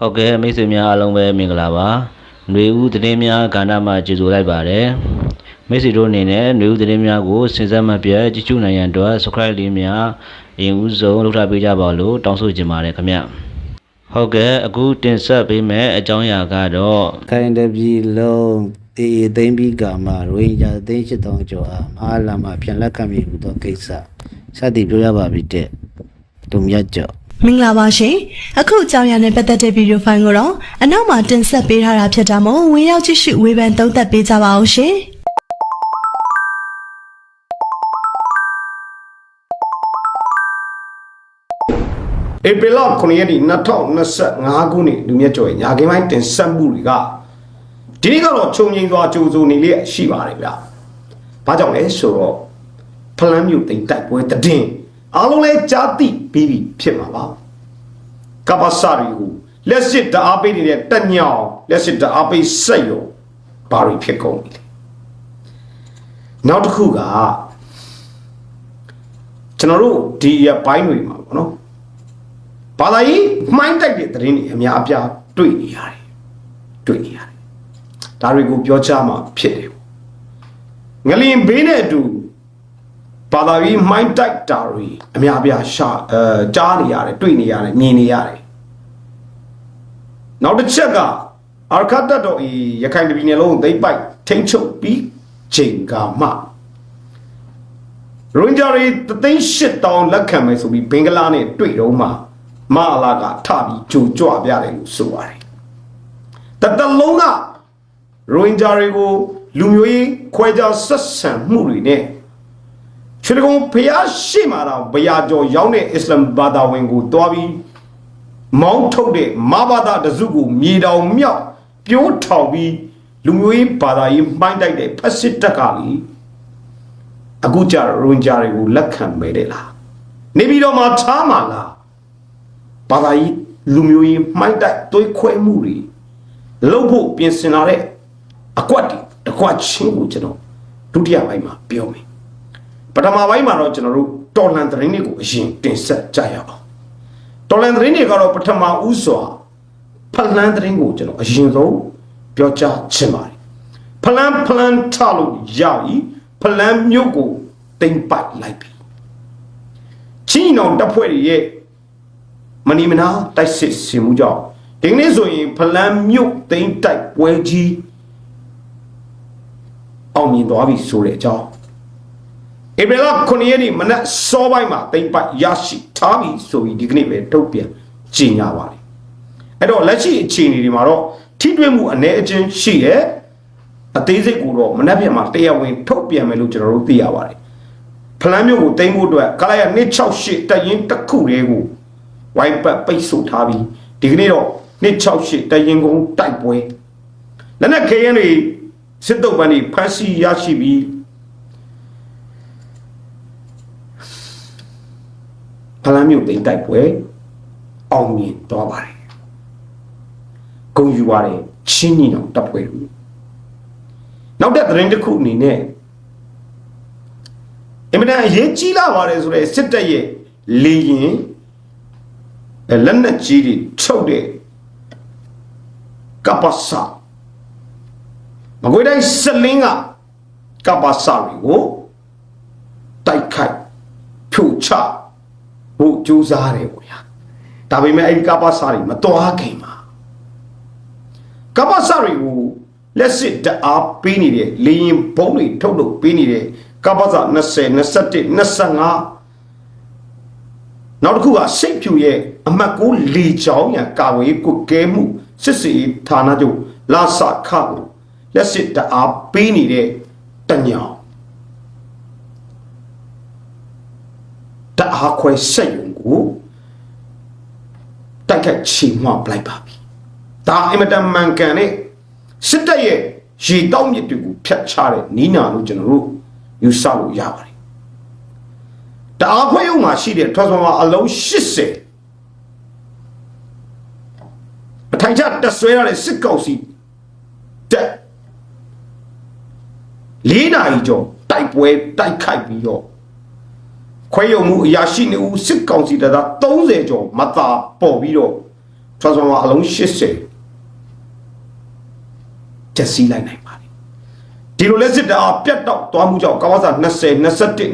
ဟုတ်ကဲ့မိတ်ဆွေများအားလုံးပဲမင်္ဂလာပါຫນွေဦးသတင်းများကဏ္ဍမှာကြိုဆိုလိုက်ပါတယ်မိတ်ဆွေတို့အနေနဲ့ຫນွေဦးသတင်းများကိုစဉ်ဆက်မပြတ်ကြည့်ရှုနိုင်ရန်အတွက် subscribe လေးများအရင်ဦးဆုံးလုပ်ထားပေးကြပါလို့တောင်းဆိုချင်ပါတယ်ခင်ဗျဟုတ်ကဲ့အခုတင်ဆက်ပေးမယ့်အကြောင်းအရာကတော့ ခိုင်တပြည်လုံးတေးသိမ့်ပြီးကမှရိုဟင်ဂျာသိန်း8000ကျော်အားမဟာလာမှာပြန်လက်ခံမိဟူသောကိစ္စစသည်ပြောရပါပြီတဲ့တုံမြတ်ကျော် မင်္ဂလာပါရှင်အခုအကြောင်းအရာနဲ့ပတ်သက်တဲ့ဗီဒီယိုဖိုင်ကိုတော့အနောက်မှာတင်ဆက်ပေးထားတာဖြစ်တာမို့ဝင်ရောက်ကြည့်ရှုဝေဖန်သုံးသပ်ပေးကြပါအောင်ရှင်ဧပြီလ9ရက်နေ့2025ခုနှစ်လူမြတ်ကျော်ရဲ့ညာခင်းပိုင်းတင်ဆက်မှုတွေကဒီနေ့ကတော့ခြုံငိမ့်စွာကြိုးစိုးနေလျက်ရှိပါတယ်ဗျာ။ဘာကြောင့်လဲဆိုတော့ဖလန်းမြို့တိမ်တိုက်ပွဲတည်င်း အားလုံးလဲကြားသိပြီးပြီဖြစ်မှာပါ။ကပ္ပစာရီကိုလက်စစ်တအားပေးနေတဲ့တက်ညောင်လက်စစ်တအားပေးစက်ရောဘာတွေဖြစ်ကုန်ပြီလဲ။နောက်တစ်ခုကကျွန်တော်တို့ဒီရပိုင်းတွေမှာပေါ့နော်ဘာသာရေးမှိုင်းတိုက်တဲ့သတင်းတွေအများအပြားတွေ့နေရတယ်တွေ့နေရတယ်ဒါတွေကိုပြောချမှာဖြစ်တယ်ငလင်ဘေးနဲ့အတူ ဘာသာရေးမှိုင်းတိုက်တာတွေအများအပြားရှာအဲကြားနေရတယ်တွေ့နေရတယ်မြင်နေရတယ်နောက်တစ်ချက်ကအာရခတ်တပ်တော်ဤရခိုင်ပြည်နယ်လုံးသိမ့်ပိုက်ထိမ့်ချုပ်ပြီးချိန်ကမှရွန်ဂျာရီတသိန်းရှစ်တောင်လက်ခံမယ်ဆိုပြီးဘင်္ဂလားနဲ့တွေ့တော့မှမအလာကထပြီးကြိုကြွပြတယ်လို့ဆိုပါတယ်တတလုံးကရွန်ဂျာရီကိုလူမျိုးရေးခွဲခြားဆက်ဆံမှုတွေနဲ့ ချွေကုံဖျားရှိမာတော့ဘရာကျော်ရောင်းတဲ့အစ္စလမ်ဘာသာဝင်ကိုတွားပြီးမောင်းထုတ်တဲ့မဘာသာတစုကိုမြေတောင်မြောက်ပြိုးထောင်ပြီးလူမျိုးရေးဘာသာရေးမှိုင်းတိုက်တဲ့ဖက်စစ်တပ်ကလीအခုကြရွန်ဂျာတွေကိုလက်ခံမဲတယ်လားနေပြီးတော့မှချားမှာလားဘာသာရေးလူမျိုးရေးမှိုင်းတိုက်သွေးခွဲမှုတွေလုပ်ဖို့ပြင်ဆင်လာတဲ့အကွက်တွေတစ်ကွက်ချင်းကိုကျွန်တော်ဒုတိယပိုင်းမှာပြောမယ် ပထမပိုင်းမှာတော့ကျွန်တော်တို့တော်လန်သတင်းတွေကိုအရင်တင်ဆက်ကြရအောင်တော်လန်သတင်းတွေကတော့ပထမဦးစွာဖလန်သတင်းကိုကျွန်တော်အရင်ဆုံးပြောကြားချင်ပါတယ်ဖလန်ဖလန်ထလို့ရပြီဖလန်မြို့ကိုတင်ပိုက်လိုက်ပြီချင်းအောင်တပ်ဖွဲ့တွေရဲ့မနီမနာတိုက်စစ်ဆင်မှုကြောင့်ဒီကနေ့ဆိုရင်ဖလန်မြို့သိမ်းတိုက်ပွဲကြီးအောင်မြင်သွားပြီဆိုတဲ့အကြောင်း ဧပြီလ9ရက်နေ့မနက်စောပိုင်းမှာသိမ်းပိုက်ရရှိထားပြီဆိုပြီးဒီကနေ့ပဲထုတ်ပြန်ကြေညာပါတယ်အဲ့တော့လက်ရှိအခြေအနေတွေမှာတော့ထိတွေ့မှုအနေအချင်းရှိရဲ့အသေးစိတ်ကိုတော့မနက်ဖြန်မှာတရားဝင်ထုတ်ပြန်မယ်လို့ကျွန်တော်တို့သိရပါတယ်ဖလန်းမြို့ကိုတင်ဖို့အတွက်ကလာရ268တရင်တစ်ခုတည်းကိုဝိုင်းပတ်ပိတ်ဆို့ထားပြီးဒီကနေ့တော့268တရင်ကုန်တိုက်ပွဲလက်နက်ခဲယမ်းတွေစစ်တုပ်ပန်းတွေဖမ်းဆီးရရှိပြီး ဖလန်းမြို့တင်တိုက်ပွဲအောင်မြင်သွားပါတယ်ဂုံယူပါတယ်ချင်းညီနောင်တပ်ဖွဲ့တို့နောက်တဲ့သတင်းတစ်ခုအနေနဲ့အင်မတန်အရေးကြီးလာပါတယ်ဆိုတဲ့စစ်တပ်ရဲ့လေရင်အဲလက်နက်ကြီးတွေထုတ်တဲ့ကပ္ပစာမကွေးတိုင်းစလင်းကကပ္ပစာတွေကိုတိုက်ခိုက်ဖြိုချ ဖို့ကြိုးစားတယ်ဗျာဒါပေမဲ့အဲ့ဒီကပ္ပစာတွေမတော်ခင်မှာကပ္ပစာတွေကိုလက်စစ်တအားပေးနေတဲ့လေရင်ဘုံတွေထုတ်လို့ပေးနေတဲ့ကပ္ပစာ20 21 25နောက်တစ်ခုကစိတ်ဖြူရဲ့အမှတ်ကိုလေချောင်းရန်ကာဝေးကုကဲမှုစစ်စီဌာနချုပ်လာစခကိုလက်စစ်တအားပေးနေတဲ့တညောင် တအားခွဲစိတ်ုံကိုတိုက်ခတ်ချီမှပလိုက်ပါပြီဒါအင်မတန်မှန်ကန်တဲ့စစ်တပ်ရဲ့ရေတောက်မြစ်တွေကိုဖျက်ချတဲ့နီးနာလို့ကျွန်တော်တို့ယူဆလို့ရပါတယ်တအားခွဲရုံမှာရှိတဲ့ transformer အလုံး80အထိုင်ချတက်ဆွဲရတဲ့စစ်ကောင်စီတက်လေးနာရီကျော်တိုက်ပွဲတိုက်ခိုက်ပြီးတော့ ခွဲရုံမှုအရာရှိနေဦးစစ်ကောင်စီတပ်သား30ကျော်မသာပေါ်ပြီးတော့ transformer အလုံး80ကျက်စီးလိုက်နိုင်ပါတယ်ဒီလိုလက်စစ်တအားပြတ်တော့သွားမှုကြောင့်ကာဝါစာ20 21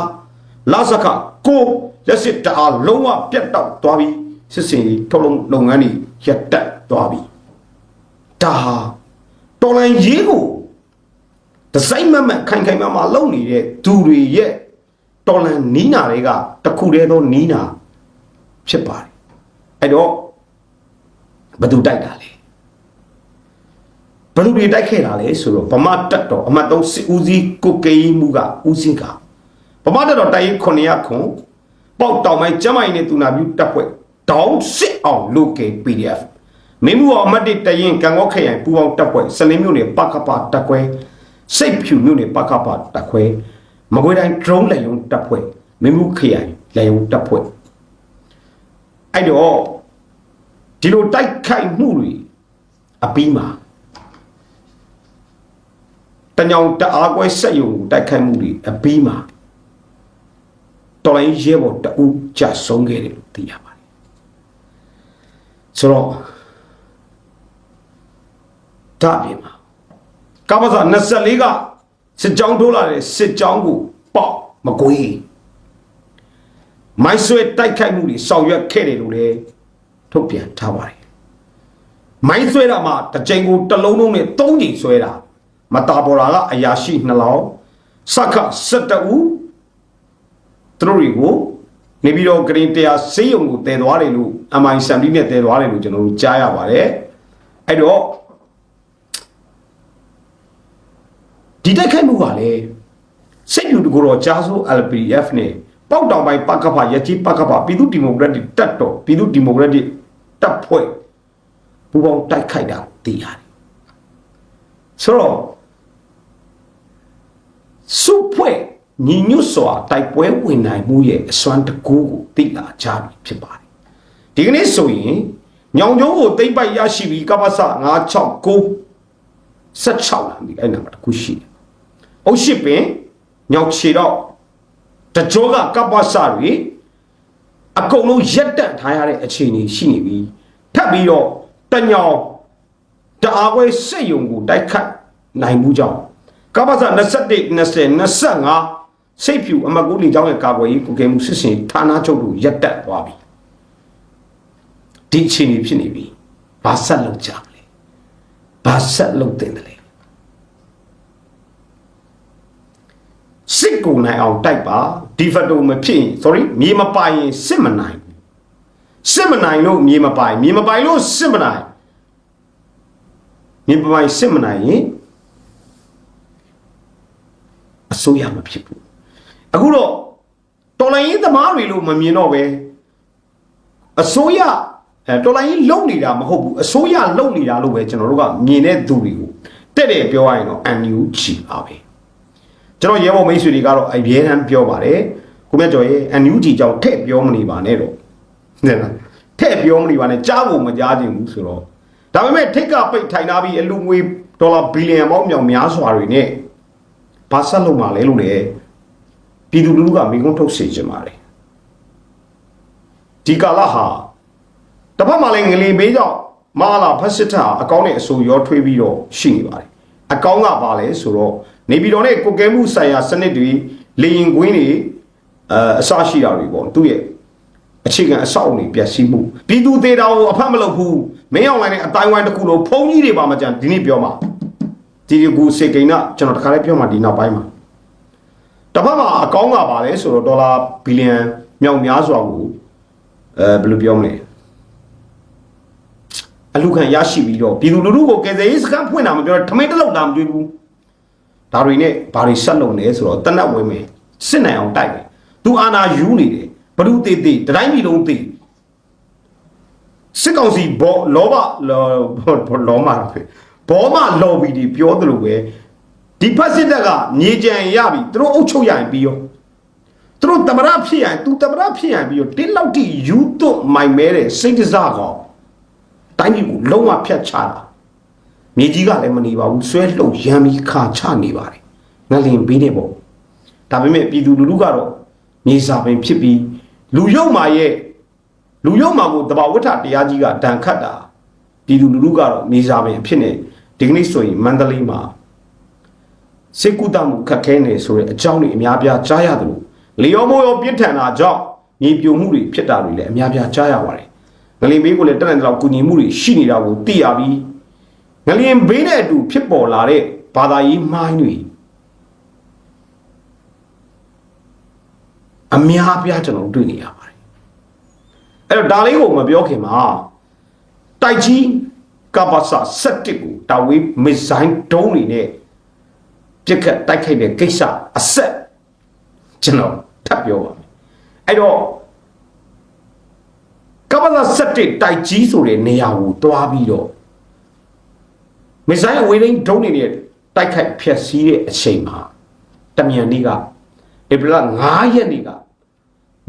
25လာစခကိုလက်စစ်တအားလုံးဝပြတ်တော့သွားပြီးစစ်စင်ကြီးထုတ်လုံးလုပ်ငန်းတွေရပ်တန့်သွားပြီဒါဟာတော်လိုင်းရေးကိုဒီဇိုင်းမမတ်ခိုင်ခိုင်မာမာလုပ်နေတဲ့သူတွေရဲ့ တော်လန်နီးနာတွေကတခုတည်းသောနီးနာဖြစ်ပါတယ်အဲ့တော့ဘယ်သူတိုက်တာလဲဘယ်သူတွေတိုက်ခဲ့တာလဲဆိုတော့ဗမာတက်တော်အမတ်သုံးစစ်ဦးစီးကိုကေးမှုကဦးစီးကဗမာတက်တော်တိုက်ရင်900ခွန်ပေါက်တောင်ပိုင်းကျမိုင်းနဲ့တူနာပြူတပ်ဖွဲ့တောင်းစစ်အောင်လုပ်ကေ PDF မင်းမှုအောင်အမတ်တစ်တရင်ကံကောခရိုင်ပူပေါင်းတပ်ဖွဲ့စလင်းမြို့နယ်ပကပတပ်ခွဲစိတ်ဖြူမြို့နယ်ပကပတပ်ခွဲ မကွေးတိုင်း drone လက်ယုံတပ်ဖွဲ့မင်းမှုခရိုင်လက်ယုံတပ်ဖွဲ့အဲ့တော့ဒီလိုတိုက်ခိုက်မှုတွေအပြီးမှာတညောင်တအားကွဲဆက်ယုံကိုတိုက်ခိုက်မှုတွေအပြီးမှာတော်လိုင်းရဲဘော်တအူးကြဆုံးခဲ့တယ်လို့သိရပါတယ်ဆိုတော့ဒါပြင်မှာကပ္ပစာ24က စစ်ကြောင်းထိုးလာတဲ့စစ်ကြောင်းကိုပေါက်မကွေးမိုင်းဆွဲတိုက်ခိုက်မှုတွေဆောင်ရွက်ခဲ့တယ်လို့လည်းထုတ်ပြန်ထားပါတယ်မိုင်းဆွဲတာမှတစ်ကြိမ်ကိုတစ်လုံးလုံးနဲ့သုံးကြိမ်ဆွဲတာမတာပေါ်တာကအရာရှိနှလောင်းစက္ခ17ဦးသူတို့တွေကိုနေပြီးတော့ဂရင်းတရားစေးရုံကိုတည်သွားတယ်လို့ MI70 နဲ့တည်သွားတယ်လို့ကျွန်တော်တို့ကြားရပါတယ်အဲ့တော့ ဒီတိုက်ခိုက်မှုကလည်းစိတ်ယူတကူတော့ကြားစိုး LPF နဲ့ပေါက်တောင်ပိုင်းပကဖရကြီးပကဖပြည်သူဒီမိုကရက်တစ်တပ်တော်ပြည်သူဒီမိုကရက်တစ်တပ်ဖွဲ့ပူပေါင်းတိုက်ခိုက်တာသိရတယ်ဆိုတော့စုဖွဲ့ညီညွတ်စွာတိုက်ပွဲဝင်နိုင်မှုရဲ့အစွမ်းတကူကိုသိလာကြပြီဖြစ်ပါတယ်ဒီကနေ့ဆိုရင်ညောင်ကျုံးကိုသိမ့်ပိုက်ရရှိပြီးကပ္ပစ969 16လမ်းဒီအဲ့နာမှာတခုရှိတယ်။ အုတ်ရှိပင်ညောင်ချေတော့တကြောကကပ္ပစတွေအကုန်လုံးရက်တက်ထားရတဲ့အခြေအနေရှိနေပြီ။ထပ်ပြီးတော့တညောင်တအားပွဲစက်ယုံကိုတိုက်ခတ်နိုင်မှုကြောင့်ကပ္ပစ21 20 25စိတ်ဖြူအမကူလီကျောင်းရဲ့ကာကွယ်ရေးကုကဲမှုစစ်စင်ဌာနချုပ်တို့ရက်တက်သွားပြီ။ဒီအခြေအနေဖြစ်နေပြီ။ဘာဆက်လုပ်ကြမလဲ။ဘာဆက်လုပ်တင်တယ်လဲ စစ်ကူနိုင်အောင်တိုက်ပါဒီဖက်တိုမဖြစ်ရင် sorry မြေမပိုင်ရင်စစ်မနိုင်ဘူးစစ်မနိုင်လို့မြေမပိုင်မြေမပိုင်လို့စစ်မနိုင်မြေမပိုင်စစ်မနိုင်ရင်အစိုးရမဖြစ်ဘူးအခုတော့တော်လိုင်းရေးသမားတွေလို့မမြင်တော့ပဲအစိုးရအဲတော်လိုင်းရေးလုံနေတာမဟုတ်ဘူးအစိုးရလုံနေတာလို့ပဲကျွန်တော်တို့ကမြင်တဲ့သူတွေကိုတဲ့တဲ့ပြောရရင်တော့ NUG ပါပဲ ကျွန်တော်ရဲဘော်မိတ်ဆွေတွေကတော့အမြဲတမ်းပြောပါတယ်ကိုမြတ်ကျော်ရဲ့ NUG ကြောင့်ထည့်ပြောမနေပါနဲ့တော့တဲ့လားထည့်ပြောမနေပါနဲ့ကြားဖို့မကြားခြင်းဘူးဆိုတော့ဒါပေမဲ့ထိတ်ကပိတ်ထိုင်ထားပြီးအလူငွေဒေါ်လာဘီလီယံပေါင်းမြောင်များစွာတွေနဲ့ဘာဆက်လုပ်မှာလဲလို့လေပြည်သူလူထုကမိကုန်းထုတ်စေချင်ပါတယ်ဒီကာလဟာတစ်ဖက်မှာလည်းငလင်ဘေးကြောင့်မဟာလာဖက်စစ်တာအကောင်းနဲ့အဆိုရောထွေးပြီးတော့ရှိနေပါတယ်အကောင်းကပါလဲဆိုတော့ နေပြည်တော်နဲ့ကိုကဲမှုဆိုင်ရာစနစ်တွေလေရင်ကွင်းတွေအအစရှိတာတွေပေါ့သူ့ရဲ့အခြေခံအဆောက်အုံတွေပျက်စီးမှုပြည်သူသေးတာကိုအဖတ်မလုပ်ဘူးမင်းအောင်လိုင်းနဲ့အတိုင်းဝိုင်းတစ်ခုလုံးဖုံကြီးတွေပါမကြံဒီနေ့ပြောမှာဒီဒီကူစေကိန်းကကျွန်တော်တခါလေးပြောမှာဒီနောက်ပိုင်းမှာတစ်ဖက်မှာအကောင်းကပါလဲဆိုတော့ဒေါ်လာဘီလီယံမြောက်များစွာကိုအဲဘယ်လိုပြောမလဲအလူခံရရှိပြီးတော့ပြည်သူလူထုကိုကယ်ဆယ်ရေးစခန်းဖွင့်တာမပြောတော့ထမင်းတစ်လောက်တာမကြွေးဘူး ဒါတွေနဲ့ဘာတွေဆက်လုပ်နေဆိုတော့တနတ်ဝင်မယ်စစ်နိုင်အောင်တိုက်တယ်သူအာနာယူနေတယ်ဘဒုသေးသေးတတိုင်းပြည်လုံးသေးစစ်ကောင်စီဘောလောဘလောလောမာပဲဘောမလော်ဘီဒီပြောသလိုပဲဒီဖက်စစ်တပ်ကမြေကြံရပြီသူတို့အုပ်ချုပ်ရရင်ပြီးရောသူတို့တမရဖြစ်ရင်သူတမရဖြစ်ရင်ပြီးရောတင်းလောက်တိယူသွတ်မိုင်မဲတဲ့စိတ်တစားကောင်တိုင်းပြည်ကိုလုံးဝဖျက်ချတာ မြေကြီးကလည်းမနေပါဘူးဆွဲလှုပ်ရမ်းပြီးခါချနေပါတယ်ငလင်ပြီးနေပေါ့ဒါပေမဲ့ပြည်သူလူထုကတော့မြေစာပင်ဖြစ်ပြီးလူရုပ်မာရဲ့လူရုံမှာကိုတဘာဝဋ္ဌတရားကြီးကဒဏ်ခတ်တာပြည်သူလူထုကတော့မြေစာပင်အဖြစ်နေဒီကနေ့ဆိုရင်မန္တလေးမှာစေကုတမှုခက်ခဲနေဆိုတဲ့အကြောင်းတွေအများပြားကြားရတယ်လို့လျော်မိုးရောပြစ်ထန်တာကြောင့်မြေပြိုမှုတွေဖြစ်တာတွေလည်းအများပြားကြားရပါတယ်ငလင်ဘေးကိုလည်းတက်တဲ့လောက်ကူညီမှုတွေရှိနေတာကိုသိရပြီး ငလင်ဘေးနဲ့အတူဖြစ်ပေါ်လာတဲ့ဘာသာရေးမိုင်းတွေအများပြားကျွန်တော်တို့တွေ့နေရပါတယ်အဲ့တော့ဒါလေးကိုမပြောခင်မှာတိုက်ကြီးကပ္ပစ7ကိုတာဝေးမစ်ဇိုင်းဒုံးတွေနဲ့ပြစ်ခတ်တိုက်ခိုက်တဲ့ကိစ္စအဆက်ကျွန်တော်ထပ်ပြောပါမယ်အဲ့တော့ကပ္ပစ7တိုက်ကြီးဆိုတဲ့နေရာကိုတွားပြီးတော့ မစ်ဇိုင်းအဝေးထိန်းဒုံးတွေနဲ့တိုက်ခိုက်ဖျက်ဆီးတဲ့အချိန်မှာတမြန်နေ့ကဧပြီလ9ရက်နေ့က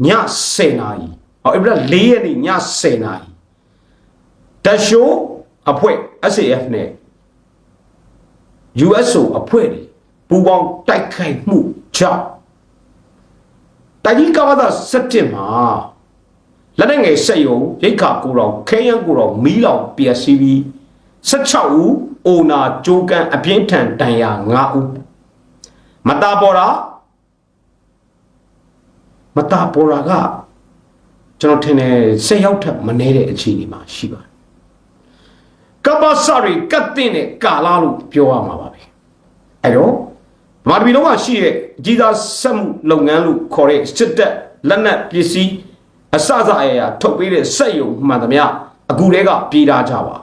ည10နာရီဟောဧပြီလ4ရက်နေ့ည10နာရီတရှိုးအဖွဲ့ SAF နဲ့ USO အဖွဲ့တွေပူးပေါင်းတိုက်ခိုက်မှုကြောင့်တိုင်ကြီးကမ္ဘာသာ17မှာလက်နက်ငယ်စက်ယုံရိတ်ခါကိုတော်ခဲယံကိုတော်မီးလောင်ပျက်စီးပြီး16ဦး အိုနာကြိုးကန်အပြင်းထန်တန်ရာ9ဦးမတာပေါ်တာမတာပေါ်တာကကျွန်တော်ထင်တယ်10ရောက်ထက်မနည်းတဲ့အခြေအနေမှာရှိပါတယ်ကပ္ပစရီကတ်တင်တဲ့ကာလာလို့ပြောရမှာပါပဲအဲ့တော့ဗမာပြည်လုံးမှာရှိတဲ့ကြီးသားစက်မှုလုပ်ငန်းလို့ခေါ်တဲ့စစ်တပ်လက်နက်ပစ္စည်းအစစအရာထုတ်ပေးတဲ့စက်ယုံမှန်သမျှအခုတည်းကပြေးထားကြပါ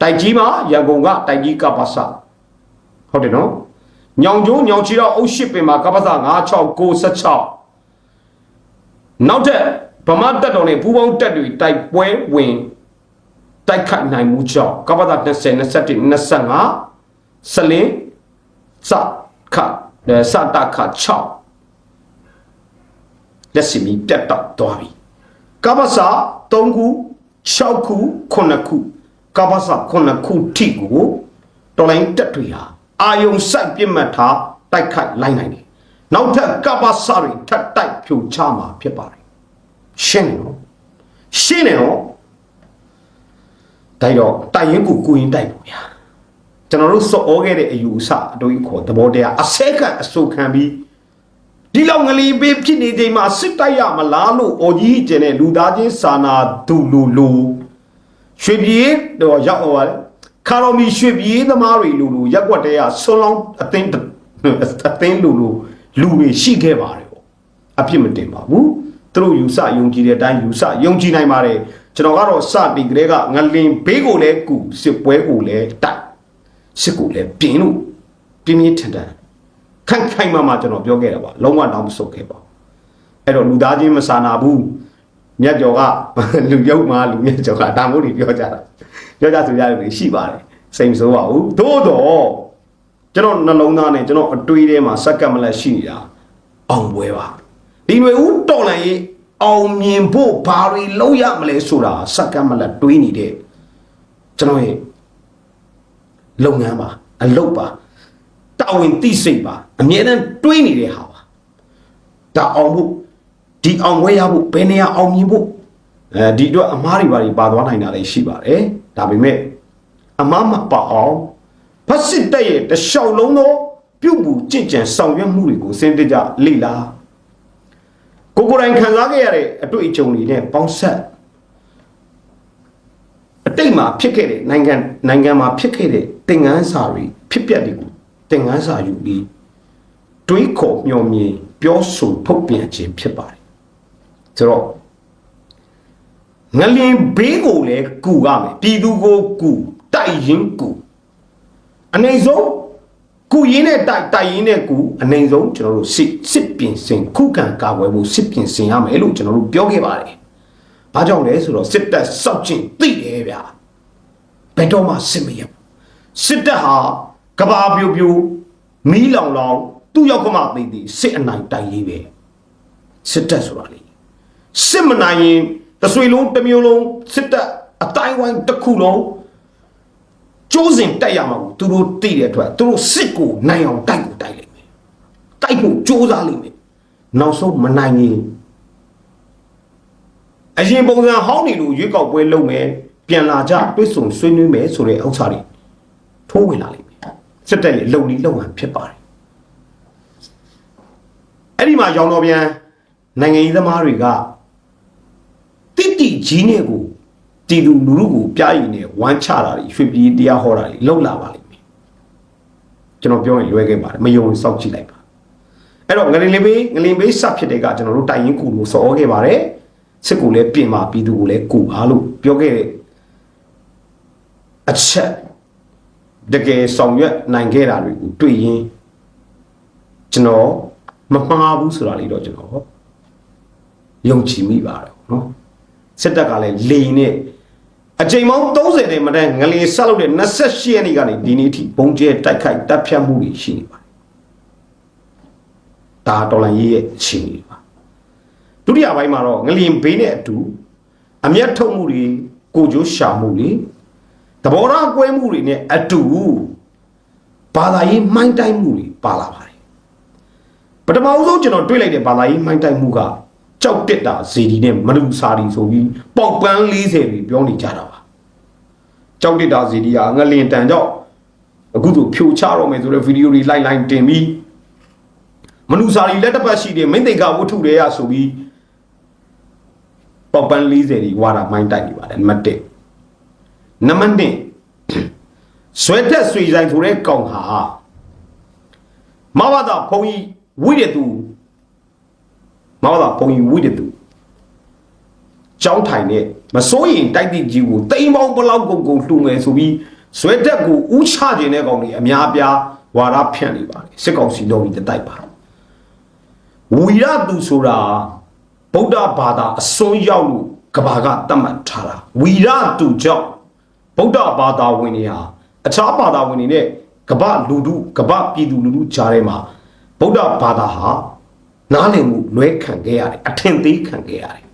တိုက်ကြီးမှာရန်ကုန်ကတိုက်ကြီးကပ္ပစဟုတ်တယ်နော်ညောင်ကျိုးညောင်ချီတော့အုတ်ရှိပင်မှာကပ္ပစ9696နောက်ထပ်ဗမာတက်တော်နဲ့ပူးပေါင်းတက်တွေတိုက်ပွဲဝင်တိုက်ခိုက်နိုင်မှုကြောင့်ကပ္ပစ20 21 25စလင်းစခစတခ6လက်စီမီပြတ်တော့သွားပြီကပ္ပစ3ခု6ခု9ခု ကပ္ပစ9ခုထိကိုတော်လိုင်းတက်တွေဟာအာယုံစိုက်ပြစ်မှတ်ထားတိုက်ခိုက်လိုက်နိုင်တယ်နောက်ထပ်ကပ္ပစတွေထပ်တိုက်ဖြိုချမှာဖြစ်ပါတယ်ရှင်းတယ်နော်ရှင်းတယ်နော်တိုက်တော့တိုက်ရင်ကိုကိုရင်တိုက်ပေါ့ဗျာကျွန်တော်တို့စော်ဩခဲ့တဲ့အယူအဆအတို့ခေါ်သဘောတရားအစဲခံအဆုခံပြီးဒီလောက်ငလီပေးဖြစ်နေချိန်မှာစစ်တိုက်ရမလားလို့အော်ကြီးကျင်တဲ့လူသားချင်းစာနာသူလူလူ ရွှေပြည်တော့ရောက်သွားတယ်ခါတော်မီရွှေပြည်သမားတွေလူလူရက်ွက်တဲကဆွလောင်းအသိန်းအသိန်းလူလူလူတွေရှိခဲ့ပါတယ်ပေါ့အပြစ်မတင်ပါဘူးသူတို့ယူဆယုံကြည်တဲ့အတိုင်းယူဆယုံကြည်နိုင်ပါတယ်ကျွန်တော်ကတော့စတင်ကလေးကငလင်ဘေးကိုလည်းကူစစ်ပွဲကိုလည်းတိုက်စစ်ကိုလည်းပြင်းလို့ပြင်းပြင်းထန်ထန်ခိုင်ခိုင်မာမာကျွန်တော်ပြောခဲ့တာပါလုံးဝတော့မဆုတ်ခဲ့ပါဘူးအဲ့တော့လူသားချင်းမစာနာဘူး မြတ်ကျော်ကလူရုပ်မှာလူမြတ်ကျော်ကဒါမို့တွေပြောကြတာပြောကြဆိုကြတယ်ရှိပါတယ်စိတ်မဆိုးပါဘူးသို့တော့ကျွန်တော်နှလုံးသားနဲ့ကျွန်တော်အတွေးထဲမှာစက္ကန့်မလက်ရှိနေတာအောင်ပွဲပါဒီຫນွေဦးတော်လန်ရေးအောင်မြင်ဖို့ဘာတွေလုပ်ရမလဲဆိုတာစက္ကန့်မလက်တွေးနေတဲ့ကျွန်တော်ရဲ့လုပ်ငန်းပါအလုပ်ပါတာဝန်သိစိတ်ပါအမြဲတမ်းတွေးနေတဲ့ဟာပါဒါအောင်ဖို့ ဒီအောင်ဝဲရဖို့ဘယ်နေရာအောင်မြင်ဖို့အဲဒီအတွက်အမားတွေပါတွေပါသွားနိုင်တာလည်းရှိပါတယ်ဒါပေမဲ့အမားမပါအောင်ဖတ်စစ်တဲ့ရဲ့တလျှောက်လုံးသောပြုတ်ပူကြင်ကြံဆောင်ရွက်မှုတွေကိုစဉ်းတကြလေ့လာကိုကိုယ်တိုင်ခံစားခဲ့ရတဲ့အတွေ့အကြုံတွေနဲ့ပေါင်းဆက်အတိတ်မှာဖြစ်ခဲ့တဲ့နိုင်ငံနိုင်ငံမှာဖြစ်ခဲ့တဲ့သင်ငန်းစာတွေဖြစ်ပျက်တွေကိုသင်ငန်းစာယူပြီးတွေးခေါ်မျှော်မြင်ပြောဆိုထုတ်ပြန်ခြင်းဖြစ်ပါတယ် ဆိုတော့ငလင်ဘေးကိုလည်းကူရမယ်ပြည်သူကိုကူတိုက်ရင်ကူအနေဆုံးကူရင်းနဲ့တိုက်တိုက်ရင်းနဲ့ကူအနေဆုံးကျွန်တော်တို့စစ်စစ်ပြင်ဆင်ခုခံကာကွယ်ဖို့စစ်ပြင်ဆင်ရမယ်လို့ကျွန်တော်တို့ပြောခဲ့ပါတယ်။ဘာကြောင့်လဲဆိုတော့စစ်တပ်စောက်ချင်းသိတယ်ဗျာ။ဘယ်တော့မှစစ်မရဘူး။စစ်တပ်ဟာကဘာပြိုပြိုမီးလောင်လောင်သူ့ရောက်ခမသိသည်စစ်အနိုင်တိုင်ရေးပဲ။စစ်တပ်ဆိုတာလေ စစ်မနိုင်ရင်တဆွေလုံးတစ်မျိုးလုံးစစ်တပ်အတိုင်းဝိုင်းတစ်ခုလုံးကျိုးစင်တက်ရမှာကိုသူတို့သိတဲ့အတွက်သူတို့စစ်ကိုနိုင်အောင်တိုက်ကိုတိုက်လိုက်မယ်တိုက်ဖို့ကြိုးစားလိမ့်မယ်နောက်ဆုံးမနိုင်ရင်အရင်ပုံစံဟောင်းနေလို့ရွေးကောက်ပွဲလုပ်မယ်ပြန်လာကြတွစ်ဆုံဆွေးနွေးမယ်ဆိုတဲ့ဥစ္စာတွေထိုးဝင်လာလိမ့်မယ်စစ်တပ်ရဲ့လုံလီလုံဟန်ဖြစ်ပါတယ်အဲ့ဒီမှာရောင်တော်ပြန်နိုင်ငံရေးသမားတွေက တိတိကြီးနဲ့ကိုတီလူလူလူကိုပြားရည်နဲ့ဝမ်းချတာတွေရွှေပြည်တရားဟောတာတွေလောက်လာပါလိမ့်မယ်ကျွန်တော်ပြောရင်လွဲခဲ့ပါတယ်မယုံစောက်ကြည့်လိုက်ပါအဲ့တော့ငလင်လေးပေးငလင်ပေးစဖြစ်တဲ့ကကျွန်တော်တို့တိုင်ရင်ကူလို့စော်ခဲ့ပါတယ်စစ်ကိုလည်းပြင်ပါပြည်သူကိုလည်းကူပါလို့ပြောခဲ့တဲ့အချက်တကယ်ဆောင်ရွက်နိုင်ခဲ့တာတွေကိုတွေ့ရင်ကျွန်တော်မမှားဘူးဆိုတာလေးတော့ကျွန်တော်ယုံကြည်မိပါတယ်နော် စစ်တပ်ကလည်းလေနဲ့အချိန်ပေါင်း30နဲ့မတန်းငလင်ဆက်လုပ်တဲ့28ရက်နေ့ကနေဒီနေ့ထိဘုံကျဲတိုက်ခိုက်တပ်ဖြတ်မှုတွေရှိနေပါတယ်ဒါတော်လန်ရေးရဲ့အခြေအနေပါဒုတိယပိုင်းမှာတော့ငလျင်ဘေးနဲ့အတူအမျက်ထုတ်မှုတွေကိုကြိုးရှာမှုတွေသဘောထားကွဲမှုတွေနဲ့အတူဘာသာရေးမှိုင်းတိုက်မှုတွေပါလာပါတယ်ပထမအဆုံးကျွန်တော်တွေ့လိုက်တဲ့ဘာသာရေးမှိုင်းတိုက်မှုက ကြောက်တက်တာဇေဒီနဲ့မနူစာဒီဆိုပြီးပေါက်ပန်း40တွေပြောနေကြတာပါကြောက်တက်တာဇေဒီကငလျင်တန်ကြောက်အခုတို့ဖြိုချတော့မယ်ဆိုတဲ့ဗီဒီယိုတွေလိုက်လိုက်တင်ပြီးမနုစာရီလက်တစ်ပတ်ရှိတယ်မင်းသိက္ခာဝတ္ထုတွေရဆိုပြီးပေါက်ပန်း40ဒီဝါတာမိုင်းတိုက်နေပါတယ်နံပါတ်1နံပါတ်2ဆွဲတက်ဆွေဆိုင်ဆိုတဲ့ကောင်ဟာမဘာသာဘုံကြီးဝိတဲ့သူ မဘာသာဘုံကြီးဝိတဲ့သူကြောင်းထိုင်နဲ့မစိုးရင်တိုက်တိကြီးကိုတိမ်ပေါင်းဘလောက်ကုန်ကုန်လှူမယ်ဆိုပြီးဆွဲတက်ကိုဥချခြင်းတဲ့ကောင်တွေအများအပြားဝါရဖြန့်နေပါတယ်စစ်ကောင်စီတော်ပြီးတိုက်ပါဝီရသူဆိုတာဗုဒ္ဓဘာသာအစွန်းရောက်လို့ကဘာကတတ်မှတ်ထားတာဝီရသူကြောင့်ဗုဒ္ဓဘာသာဝင်တွေဟာအခြားဘာသာဝင်တွေနဲ့ကဘာလူထုကဘာပြည်သူလူထုကြားထဲမှာဗုဒ္ဓဘာသာဟာ နားလည်မှုလွဲခံခဲ့ရတယ်အထင်သေးခံခဲ့ရတယ်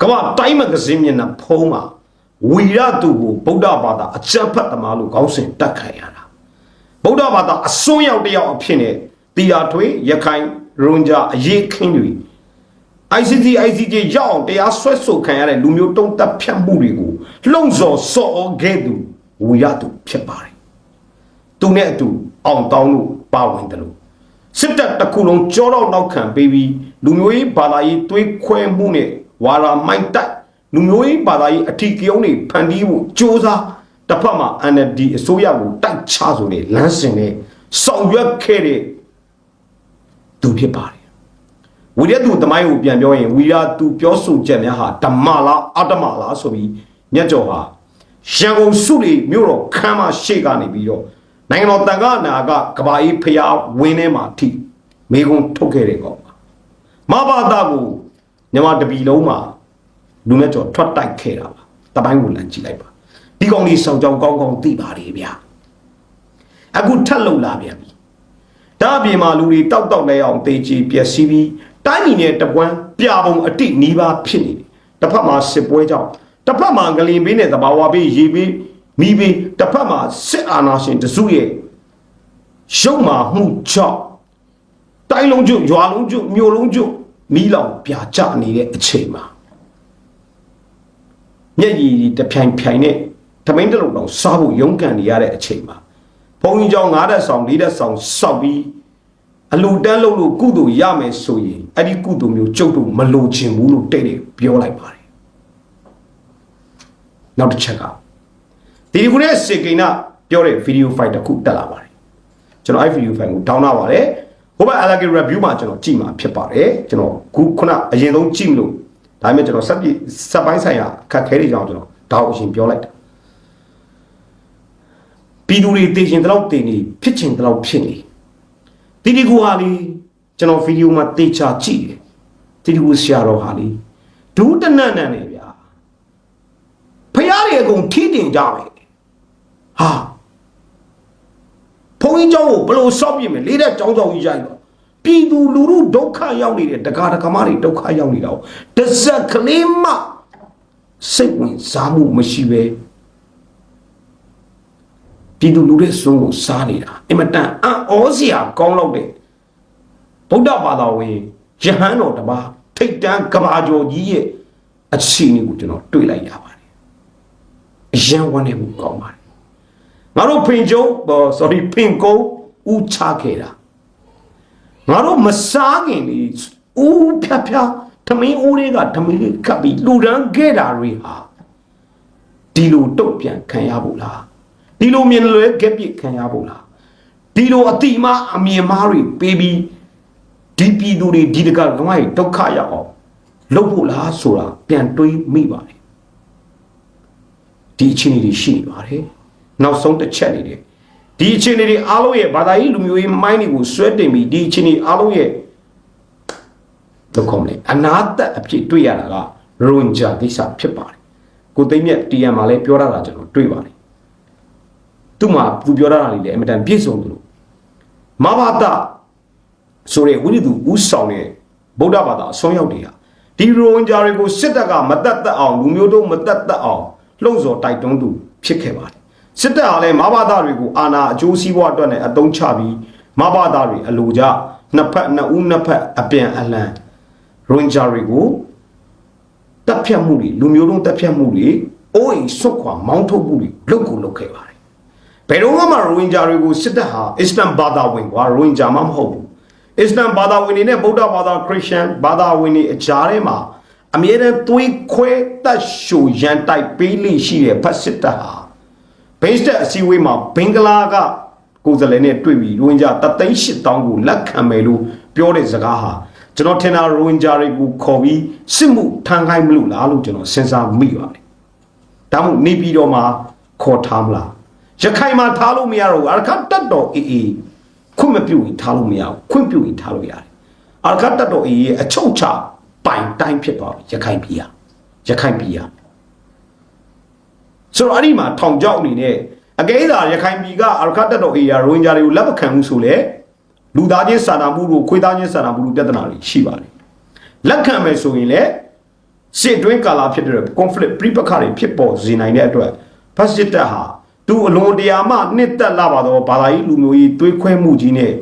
ကဘာတိုင်းမဂဇင်းမျက်နှာဖုံးမှာဝီရသူကိုဗုဒ္ဓဘာသာအကြံဖတ်သမားလို့ခေါင်းစဉ်တက်ခံရတာဗုဒ္ဓဘာသာအစွန်းရောက်တစ်ယောက်အဖြစ်နဲ့တီယာထွေးရခိုင်ရွန်ဂျာအရေးခင်းတွေ ICC ICJ ရောက်အောင်တရားဆွဲဆိုခံရတဲ့လူမျိုးတုံးတက်ဖြတ်မှုတွေကိုလှုံ့ဆော်စော်ခဲ့သူဝီရသူဖြစ်ပါတယ်သူနဲ့အတူအောင်တောင်းလို့ပါဝင်တယ်လို့ စစ်တပ်တစ်ခုလုံးကြောတော့နောက်ခံပေးပြီးလူမျိုးရေးဘာသာရေးသွေးခွဲမှုနဲ့ဝါရာမိုက်တိုက်လူမျိုးရေးဘာသာရေးအထီးကျုံတွေဖန်တီးဖို့စ조사တစ်ဖက်မှာ NLD အစိုးရကိုတိုက်ချဆိုတဲ့လမ်းစဉ်နဲ့ဆောင်ရွက်ခဲ့တဲ့သူဖြစ်ပါတယ်ဝိရသူတမိုင်းကိုပြန်ပြောရင်ဝီရသူပြောဆိုချက်များဟာဓမ္မလားအတ္တမလားဆိုပြီးမြတ်ကျော်ဟာရန်ကုန်စုတွေမြို့တော်ခမ်းမရှိကနေပြီးတော့ နိုင်ငံတော်တန်ခါနာကကဘာအေးဖျားဝင်းထဲမှာထိမေကုံထုတ်ခဲ့တဲ့ကောင်ပါမဘာသာကိုညမတပီလုံးမှာလူနဲ့ကျော်ထွက်တိုက်ခဲ့တာပါတပိုင်းကိုလမ်းကြည့်လိုက်ပါဒီကောင်လေးစောင်းကြောင်ကောင်းကောင်းသိပါလေဗျာအခုထက်လုံလာပြန်ပြီဒါအပြင်မှာလူတွေတောက်တောက်လဲအောင်တေးချီပျက်စီးပြီးတိုင်းပြည်နဲ့တပွန်းပြပုံအတိနီးပါးဖြစ်နေတယ်တစ်ဖက်မှာစစ်ပွဲကြောင့်တစ်ဖက်မှာငလင်ပေးနဲ့တဘာဝပေးရေပေး မိပေးတစ်ဖက်မှာစစ်အာဏာရှင်တစုရဲ့ရုံမာမှုကြောင့်တိုင်းလုံးကျွရွာလုံးကျွမြို့လုံးကျွမီးလောင်ပြာကျနေတဲ့အချိန်မှာမျက်ရည်တဖြိုင်ဖြိုင်နဲ့ထမင်းတစ်လုံးတော့စားဖို့ရုန်းကန်နေရတဲ့အချိန်မှာဘုံကြီးကျောင်း၅တက်ဆောင်၄တက်ဆောင်စောက်ပြီးအလူတန်းလို့လို့ကုသိုလ်ရမယ်ဆိုရင်အဲ့ဒီကုသိုလ်မျိုးကျုပ်တို့မလိုချင်ဘူးလို့တဲ့တယ်ပြောလိုက်ပါတယ်နောက်တစ်ချက်က ဒီဒီခုနဲ့စေကိနာပြောတဲ့ဗီဒီယိုဖိုင်တစ်ခုတက်လာပါတယ်ကျွန်တော်အဲ့ဗီဒီယိုဖိုင်ကိုဒေါင်းလာပါတယ်ဟိုဘက် alage review မှာကျွန်တော်ကြည့်မှာဖြစ်ပါတယ်ကျွန်တော်ခုခုနအရင်ဆုံးကြည့်မလို့ဒါပေမဲ့ကျွန်တော်စက်ပြစက်ပိုင်းဆိုင်ရာခက်ခဲတွေကြောင့်ကျွန်တော်ဒါကိုအရင်ပြောလိုက်တာပြည်သူတွေတည်ရှင်တလောက်တည်နေဖြစ်ချင်တလောက်ဖြစ်နေတီဒီကူဟာလီကျွန်တော်ဗီဒီယိုမှာတေချာကြည့်တယ်တီဒီကူဆရာတော်ဟာလီဒူးတနတ်နတ်နေဗျာဖယားတွေအကုန်ထိတင်ကြပဲ ဟာဘုန်းကြီးเจ้าကိုဘယ်လိုစောက်ပြစ်မယ်လေးတဲ့เจ้าเจ้าကြီးရိုက်တော့ပြည်သူလူထုဒုက္ခရောက်နေတဲ့တက္ကရာတက္ကမတွေဒုက္ခရောက်နေတာကိုတစ်စက်ကလေးမှစိတ်ဝင်စားမှုမရှိပဲ ပြည်သူလူတွေစွန်းကိုစားနေတာအင်မတန်အံ့ဩစရာကောင်းလောက်တဲ့ဗုဒ္ဓဘာသာဝင်ယဟန်တော်တပါးထိတ်တန်းကဘာကျော်ကြီးရဲ့ အခြေအနေကိုကျွန်တော်တွေ့လိုက်ရပါတယ်အယံဝမ်းနေမှုကောင်းပါတယ် ငါတို့ဖင်ကျုံ sorry ဖင်ကုန်းဦးချခဲ့တာငါတို့မစားခင်လေဦးဖြတ်ဖြတ်ထမင်းဦးတွေကထမင်းလေးကပ်ပြီးလူရန်ခဲ့တာတွေဟာဒီလိုတုတ်ပြန်ခံရဖို့လားဒီလိုမြင်လွယ်ကက်ပြစ်ခံရဖို့လားဒီလိုအတိမအမြင်မားတွေပေးပြီးဒီပြည်သူတွေဒီတကကမိုင်းဒုက္ခရောက်အောင်လုပ်ဖို့လားဆိုတာပြန်တွေးမိပါတယ်ဒီအခြေအနေတွေရှိနေပါတယ် နောက်ဆုံးတစ်ချက်နေတယ်ဒီအခြေအနေတွေအားလုံးရဲ့ဘာသာရေးလူမျိုးရေးမိုင်းတွေကိုဆွဲတင်ပြီးဒီအခြေအနေအားလုံးရဲ့ဒုက္ခမလဲအနာတတ်အဖြစ်တွေ့ရတာကရွန်ဂျာကိစ္စဖြစ်ပါတယ်ကိုသိမ့်မြတ်တီယမ်မှာလည်းပြောရတာကျွန်တော်တွေ့ပါတယ်သူ့မှာသူပြောရတာတွေလည်းအင်မတန်ပြည့်စုံတယ်လို့မဘာတာဆိုရဲဝိရိသူဥဆောင်တဲ့ဗုဒ္ဓဘာသာအစွမ်းရောက်တွေဟာဒီရွန်ဂျာတွေကိုစစ်တပ်ကမတတ်တတ်အောင်လူမျိုးတို့မတတ်တတ်အောင်လှုံ့ဆော်တိုက်တွန်းသူဖြစ်ခဲ့ပါတယ် စစ်တပ်ကလည်းမဘာသာတွေကိုအာဏာအကျိုးစီးပွားအတွက်နဲ့အသုံးချပြီးမဘာသာတွေအလိုကြနှစ်ဖက်နှစ်ဦးနှစ်ဖက်အပြန်အလှန်ရွန်ဂျာတွေကိုတပ်ဖြတ်မှုတွေလူမျိုးတုံးတပ်ဖြတ်မှုတွေအိုးအိမ်ဆွတ်ခွာမောင်းထုတ်မှုတွေလုပ်ကိုလုပ်ခဲ့ပါတယ်ဘယ်တော့မှရိုဟင်ဂျာတွေကိုစစ်တပ်ဟာအစ္စလမ်ဘာသာဝင်ကွာရိုဟင်ဂျာမှမဟုတ်ဘူးအစ္စလမ်ဘာသာဝင်တွေနဲ့ဗုဒ္ဓဘာသာခရစ်ယာန်ဘာသာဝင်တွေအကြားထဲမှာအမြဲတမ်းသွေးခွဲတတ်ရှူရန်တိုက်ပေးလိရှိတဲ့ဖတ်စစ်တပ်ဟာ ဘိန်းစတက်အစည်းအဝေးမှာဘင်္ဂလားကကိုယ်စားလှယ်နဲ့တွေ့ပြီးရိုဟင်ဂျာတသိန်း၈တောင်းကိုလက်ခံမယ်လို့ပြောတဲ့စကားဟာကျွန်တော်ထင်တာရိုဟင်ဂျာတွေကိုခေါ်ပြီးစစ်မှုထမ်းခိုင်းမလို့လားလို့ကျွန်တော်စဉ်းစားမိပါတယ်ဒါမှမဟုတ်နေပြည်တော်မှာခေါ်ထားမလားရခိုင်မှာထားလို့မရတော့ဘူးအရခတ်တက်တော်အေးအေးခွင့်မပြုရင်ထားလို့မရဘူးခွင့်ပြုရင်ထားလို့ရတယ်အရခတ်တက်တော်အေးအေးအချုပ်ချပိုင်တိုင်းဖြစ်သွားပြီရခိုင်ပြည်ဟာရခိုင်ပြည်ဟာ ဆိုတော့အဲ့ဒီမှာထောင်ကြောက်အနေနဲ့အကဲသာရခိုင်ပြည်ကအရခတ်တက်တော်အေးရရိုဟင်ဂျာတွေကိုလက်မခံဘူးဆိုလေလူသားချင်းစာနာမှုတို့ခွေးသားချင်းစာနာမှုတို့ပြဿနာတွေရှိပါတယ်လက်ခံမယ်ဆိုရင်လည်းစစ်တွင်းကာလာဖြစ်တဲ့ conflict ပြိပခါတွေဖြစ်ပေါ်စေနိုင်တဲ့အတွက်ဖက်စစ်တပ်ဟာသူအလွန်တရာမှနှစ်သက်လာပါတော့ဘာသာရေးလူမျိုးရေးတွေးခွဲမှုကြီးနဲ့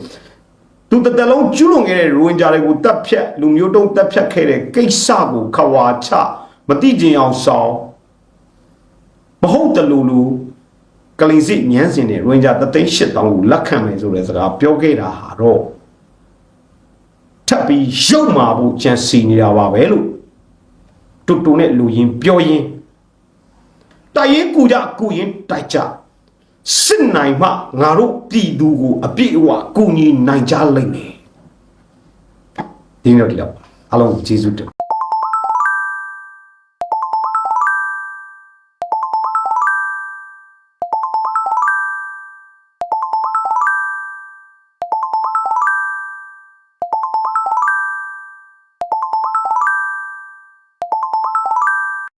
သူတစ်တလုံးကျူးလွန်ခဲ့တဲ့ရိုဟင်ဂျာတွေကိုတပ်ဖြတ်လူမျိုးတုံးတပ်ဖြတ်ခဲ့တဲ့ကိစ္စကိုခဝါချမတိကျင်အောင်ဆောင် မဟုတ်တလူလူကလင်စစ်ညမ်းစင်တဲ့ရိုဟင်ဂျာတသိန်း၈တောင်းကိုလက်ခံမယ်ဆိုတဲ့စကားပြောခဲ့တာဟာတော့ထပ်ပြီးရုပ်မာဖို့ကြံစီနေတာပါပဲလို့တူတူနဲ့လူရင်းပြောရင်းတိုက်ရင်ကူကြကူရင်တိုက်ကြစစ်နိုင်မှငါတို့ပြည်သူကိုအပြည့်အဝကူညီနိုင်ကြလိမ့်မယ်ဒီနေ့တော့ဒီတော့အားလုံးကျေးဇူးတင်